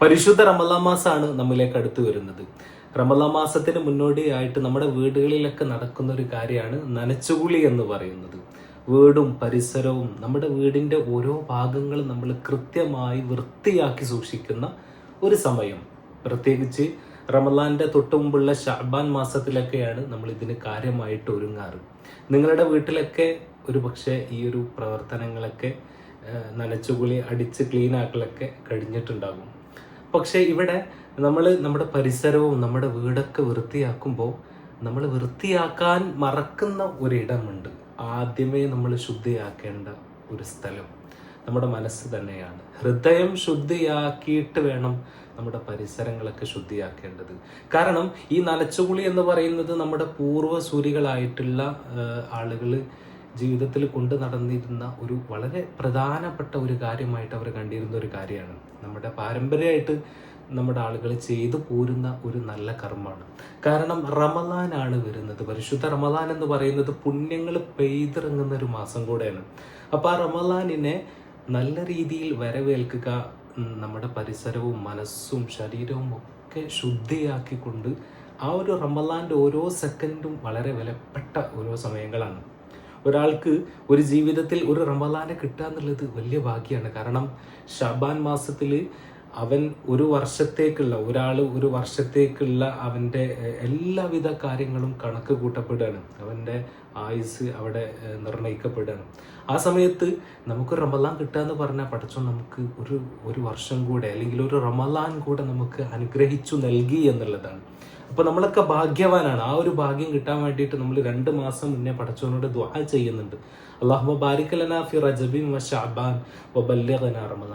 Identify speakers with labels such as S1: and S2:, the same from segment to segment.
S1: പരിശുദ്ധ റമലാ മാസമാണ് നമ്മിലേക്ക് അടുത്തു വരുന്നത്. റമലാ മാസത്തിന് മുന്നോടിയായിട്ട് നമ്മുടെ വീടുകളിലൊക്കെ നടക്കുന്ന ഒരു കാര്യമാണ് നനച്ചുകുളി എന്ന് പറയുന്നത്. വീടും പരിസരവും നമ്മുടെ വീടിന്റെ ഓരോ ഭാഗങ്ങളും നമ്മൾ കൃത്യമായി വൃത്തിയാക്കി സൂക്ഷിക്കുന്ന ഒരു സമയം. പ്രത്യേകിച്ച് റമലാന്റെ തൊട്ടു മുമ്പുള്ള ഷാബാൻ മാസത്തിലൊക്കെയാണ് നമ്മൾ ഇതിന് കാര്യമായിട്ട് ഒരുങ്ങാറ്. നിങ്ങളുടെ വീട്ടിലൊക്കെ ഒരു പക്ഷേ ഈ ഒരു പ്രവർത്തനങ്ങളൊക്കെ നനച്ചുകുളി അടിച്ച് ക്ലീൻ ആക്കലൊക്കെ കഴിഞ്ഞിട്ടുണ്ടാകും. പക്ഷേ ഇവിടെ നമ്മൾ നമ്മുടെ പരിസരവും നമ്മുടെ വീടൊക്കെ വൃത്തിയാക്കുമ്പോൾ നമ്മൾ വൃത്തിയാക്കാൻ മറക്കുന്ന ഒരിടമുണ്ട്. ആദ്യമേ നമ്മൾ ശുദ്ധിയാക്കേണ്ട ഒരു സ്ഥലം നമ്മുടെ മനസ്സ് തന്നെയാണ്. ഹൃദയം ശുദ്ധിയാക്കിയിട്ട് വേണം നമ്മുടെ പരിസരങ്ങളൊക്കെ ശുദ്ധിയാക്കേണ്ടത്. കാരണം ഈ നനച്ചുകുളി എന്ന് പറയുന്നത് നമ്മുടെ പൂർവസൂരികളായിട്ടുള്ള ആളുകൾ ജീവിതത്തിൽ കൊണ്ടു നടന്നിരുന്ന ഒരു വളരെ പ്രധാനപ്പെട്ട ഒരു കാര്യമായിട്ട് അവർ കണ്ടിരുന്ന ഒരു കാര്യമാണ്. നമ്മുടെ പാരമ്പര്യമായിട്ട് നമ്മുടെ ആളുകൾ ചെയ്തു പോരുന്ന ഒരു നല്ല കർമ്മമാണ്. കാരണം റമദാനാണ് വരുന്നത്. പരിശുദ്ധ റമദാൻ എന്ന് പറയുന്നത് പുണ്യങ്ങൾ പെയ്തിറങ്ങുന്ന ഒരു മാസം കൂടെയാണ്. അപ്പോൾ ആ റമദാനിനെ നല്ല രീതിയിൽ വരവേൽക്കുക നമ്മുടെ പരിസരവും മനസ്സും ശരീരവും ഒക്കെ ശുദ്ധിയാക്കിക്കൊണ്ട് ആ ഒരു റമദാന്റെ ഓരോ സെക്കൻഡും വളരെ വിലപ്പെട്ട ഓരോ സമയങ്ങളാണ്. ഒരാൾക്ക് ഒരു ജീവിതത്തിൽ ഒരു റമലാനെ കിട്ടുക എന്നുള്ളത് വലിയ ഭാഗ്യമാണ്. കാരണം ഷബാൻ മാസത്തിൽ അവൻ ഒരു വർഷത്തേക്കുള്ള ഒരാൾ ഒരു വർഷത്തേക്കുള്ള അവന്റെ എല്ലാവിധ കാര്യങ്ങളും കണക്ക് കൂട്ടപ്പെടുകയാണ്. അവന്റെ ആയുസ് അവിടെ നിർണയിക്കപ്പെടുകയാണ് ആ സമയത്ത് നമുക്ക് റമലാൻ കിട്ടുക എന്ന് പറഞ്ഞാൽ പഠിച്ചോ നമുക്ക് ഒരു ഒരു വർഷം കൂടെ അല്ലെങ്കിൽ ഒരു റമലാൻ കൂടെ നമുക്ക് അനുഗ്രഹിച്ചു നൽകി എന്നുള്ളതാണ്. അപ്പൊ നമ്മളൊക്കെ ഭാഗ്യവാനാണ്. ആ ഒരു ഭാഗ്യം കിട്ടാൻ വേണ്ടിയിട്ട് നമ്മൾ രണ്ട് മാസം മുന്നേ പടച്ചവനോട് ദ്വാ ചെയ്യുന്നുണ്ട്. അള്ളാഹു ബാരിക്കലന ഫി റജബിൻ വ ഷാബാൻ വ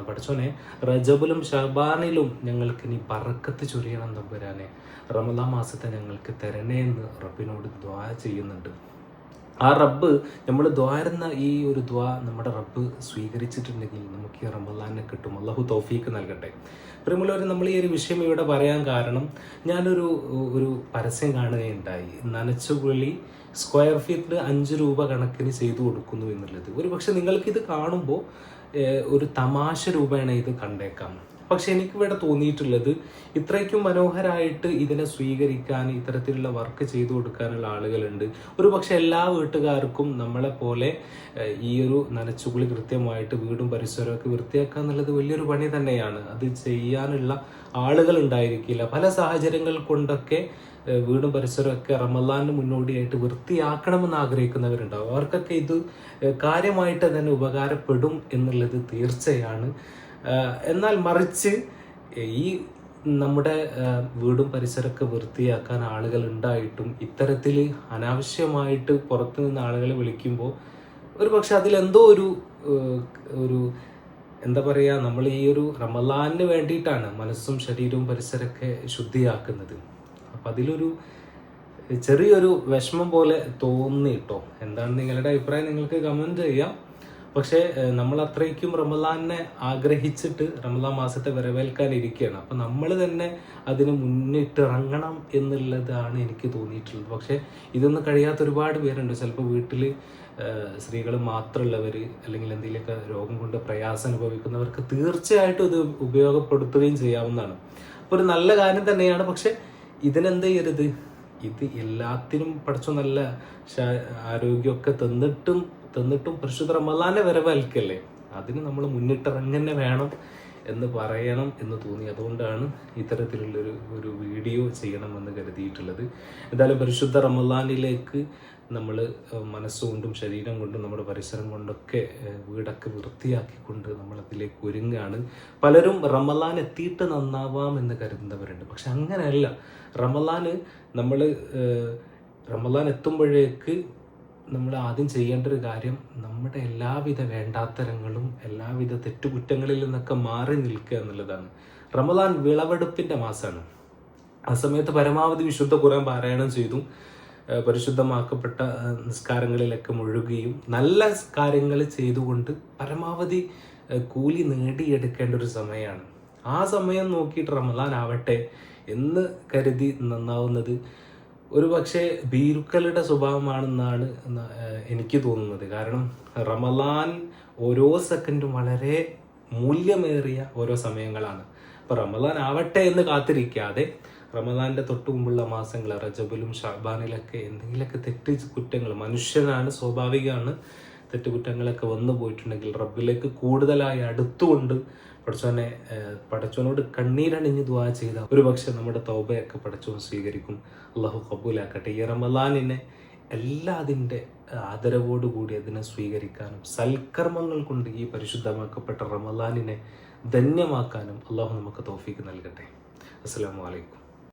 S1: പഠിച്ചോനെ റജബിലും ഷാബാനിലും ഞങ്ങൾക്ക് നീ പറക്കത്ത് ചൊരിയണം തമ്പുരാനെ. റമദാൻ മാസത്തെ ഞങ്ങൾക്ക് തരണേ എന്ന് റബ്ബിനോട് ദ്വാ ചെയ്യുന്നുണ്ട്. ആ റബ്ബ് നമ്മൾ ദ്വാരുന്ന ഈ ഒരു ദ്വാ നമ്മുടെ റബ്ബ് സ്വീകരിച്ചിട്ടുണ്ടെങ്കിൽ നമുക്ക് ഈ റമലാനെ കിട്ടും. അള്ളാഹു തൗഫീക്ക് നൽകട്ടെ. പ്രിയമുള്ളവർ നമ്മൾ ഈ ഒരു വിഷയം ഇവിടെ പറയാൻ കാരണം ഞാനൊരു ഒരു പരസ്യം കാണുകയുണ്ടായി. നനച്ചുപുള്ളി സ്ക്വയർ ഫീറ്റിന് അഞ്ച് രൂപ കണക്കിന് ചെയ്തു കൊടുക്കുന്നു എന്നുള്ളത്. ഒരു പക്ഷെ നിങ്ങൾക്കിത് കാണുമ്പോൾ ഒരു തമാശ രൂപേണ ഇത് കണ്ടേക്കാം. പക്ഷെ എനിക്ക് ഇവിടെ തോന്നിയിട്ടുള്ളത് ഇത്രയ്ക്കും മനോഹരമായിട്ട് ഇതിനെ സ്വീകരിക്കാൻ ഇത്തരത്തിലുള്ള വർക്ക് ചെയ്തു കൊടുക്കാനുള്ള ആളുകളുണ്ട്. ഒരു പക്ഷെ എല്ലാ വീട്ടുകാർക്കും നമ്മളെ പോലെ ഈ ഒരു നനച്ചുകുളി കൃത്യമായിട്ട് വീടും പരിസരവും ഒക്കെ വൃത്തിയാക്കുക എന്നുള്ളത് വലിയൊരു പണി തന്നെയാണ്. അത് ചെയ്യാനുള്ള ആളുകൾ ഉണ്ടായിരിക്കില്ല. പല സാഹചര്യങ്ങൾ കൊണ്ടൊക്കെ വീടും പരിസരവും ഒക്കെ റമലാന് മുന്നോടിയായിട്ട് വൃത്തിയാക്കണമെന്ന് ആഗ്രഹിക്കുന്നവരുണ്ടാവും. അവർക്കൊക്കെ ഇത് കാര്യമായിട്ട് തന്നെ ഉപകാരപ്പെടും എന്നുള്ളത് തീർച്ചയാണ്. എന്നാൽ മറിച്ച് ഈ നമ്മുടെ വീടും പരിസരമൊക്കെ വൃത്തിയാക്കാൻ ആളുകൾ ഉണ്ടായിട്ടും ഇത്തരത്തിൽ അനാവശ്യമായിട്ട് പുറത്തു നിന്ന് ആളുകളെ വിളിക്കുമ്പോൾ ഒരു പക്ഷെ അതിലെന്തോ ഒരു ഒരു എന്താ പറയുക നമ്മൾ ഈ ഒരു റമലാനിന് വേണ്ടിയിട്ടാണ് മനസ്സും ശരീരവും പരിസരമൊക്കെ ശുദ്ധിയാക്കുന്നത്. അപ്പം അതിലൊരു ചെറിയൊരു വിഷമം പോലെ തോന്നി കേട്ടോ എന്താണ് നിങ്ങളുടെ അഭിപ്രായം നിങ്ങൾക്ക് കമന്റ് ചെയ്യാം. പക്ഷേ നമ്മൾ അത്രയ്ക്കും റമദാനെ ആഗ്രഹിച്ചിട്ട് റമദാൻ മാസത്തെ വരവേൽക്കാൻ ഇരിക്കുകയാണ്. അപ്പം നമ്മൾ തന്നെ അതിന് മുന്നിട്ടിറങ്ങണം എന്നുള്ളതാണ് എനിക്ക് തോന്നിയിട്ടുള്ളത്. പക്ഷേ ഇതൊന്നും കഴിയാത്ത ഒരുപാട് പേരുണ്ട്. ചിലപ്പോൾ വീട്ടിൽ സ്ത്രീകൾ മാത്രമുള്ളവർ അല്ലെങ്കിൽ എന്തെങ്കിലുമൊക്കെ രോഗം കൊണ്ട് പ്രയാസം അനുഭവിക്കുന്നവർക്ക് തീർച്ചയായിട്ടും ഇത് ഉപയോഗപ്പെടുത്തുകയും ചെയ്യാവുന്നതാണ്. അപ്പോൾ ഒരു നല്ല കാര്യം തന്നെയാണ്. പക്ഷേ ഇതിനെന്ത് ചെയ്യരുത് ഇത് എല്ലാത്തിനും പഠിച്ച നല്ല ആരോഗ്യമൊക്കെ തന്നിട്ടും തന്നിട്ടും പരിശുദ്ധ റമലാനെ വരവേൽക്കല്ലേ അതിന് നമ്മൾ മുന്നിട്ടിറങ്ങന്നെ വേണം. എന്ന് പറയണം എന്ന് തോന്നി. അതുകൊണ്ടാണ് ഇത്തരത്തിലുള്ളൊരു ഒരു വീഡിയോ ചെയ്യണമെന്ന് കരുതിയിട്ടുള്ളത്. എന്തായാലും പരിശുദ്ധ റമലാനിലേക്ക് നമ്മൾ മനസ്സുകൊണ്ടും ശരീരം കൊണ്ടും നമ്മുടെ പരിസരം കൊണ്ടൊക്കെ വീടൊക്കെ വൃത്തിയാക്കിക്കൊണ്ട് നമ്മളതിലേക്ക് ഒരുങ്ങുകയാണ് പലരും റമലാൻ എത്തിയിട്ട് നന്നാവാം എന്ന് കരുതുന്നവരുണ്ട്. പക്ഷെ അങ്ങനെയല്ല. റമലാന് നമ്മൾ റമലാൻ എത്തുമ്പോഴേക്ക് നമ്മൾ ആദ്യം ചെയ്യേണ്ട ഒരു കാര്യം നമ്മുടെ എല്ലാവിധ വേണ്ടാത്തരങ്ങളും എല്ലാവിധ തെറ്റുകുറ്റങ്ങളിൽ നിന്നൊക്കെ മാറി നിൽക്കുക എന്നുള്ളതാണ്. റമദാൻ വിളവെടുപ്പിന്റെ മാസമാണ്. ആ സമയത്ത് പരമാവധി വിശുദ്ധ ഖുർആൻ പാരായണം ചെയ്തു. പരിശുദ്ധമാക്കപ്പെട്ട നിസ്കാരങ്ങളിലൊക്കെ മുഴുകുകയും നല്ല കാര്യങ്ങൾ ചെയ്തുകൊണ്ട് പരമാവധി കൂലി നേടിയെടുക്കേണ്ട ഒരു സമയമാണ്. ആ സമയം നോക്കിയിട്ട് റമദാൻ ആവട്ടെ എന്ന് കരുതി നന്നാവുന്നത് ഒരു പക്ഷേ ഭീരുക്കളുടെ സ്വഭാവമാണെന്നാണ് എനിക്ക് തോന്നുന്നത്. കാരണം റമലാൻ ഓരോ സെക്കൻഡും വളരെ മൂല്യമേറിയ ഓരോ സമയങ്ങളാണ്. അപ്പോൾ റമലാൻ ആവട്ടെ എന്ന് കാത്തിരിക്കാതെ റമദാന്റെ തൊട്ടു മുമ്പുള്ള മാസങ്ങൾ റജബിലും ഷാബാനിലൊക്കെ എന്തെങ്കിലുമൊക്കെ തെറ്റ് കുറ്റങ്ങൾ മനുഷ്യനാണ് സ്വാഭാവികമാണ് തെറ്റുകുറ്റങ്ങളൊക്കെ വന്നു പോയിട്ടുണ്ടെങ്കിൽ റബ്ബിലേക്ക് കൂടുതലായി അടുത്തുകൊണ്ട് പടച്ചോനെ പടച്ചോനോട് കണ്ണീരണിഞ്ഞ് ദുവാ ചെയ്ത ഒരു പക്ഷെ നമ്മുടെ തൗബയൊക്കെ പടച്ചോൻ സ്വീകരിക്കും. അള്ളാഹു കബൂലാക്കട്ടെ. ഈ റമലാനിനെ എല്ലാ അതിന്റെ ആദരവോടുകൂടി അതിനെ സ്വീകരിക്കാനും സൽക്കർമ്മങ്ങൾ കൊണ്ട് ഈ പരിശുദ്ധമാക്കപ്പെട്ട റമലാനിനെ ധന്യമാക്കാനും അള്ളാഹു നമുക്ക് തോഫീക്ക് നൽകട്ടെ. അസ്സാം വലൈക്കും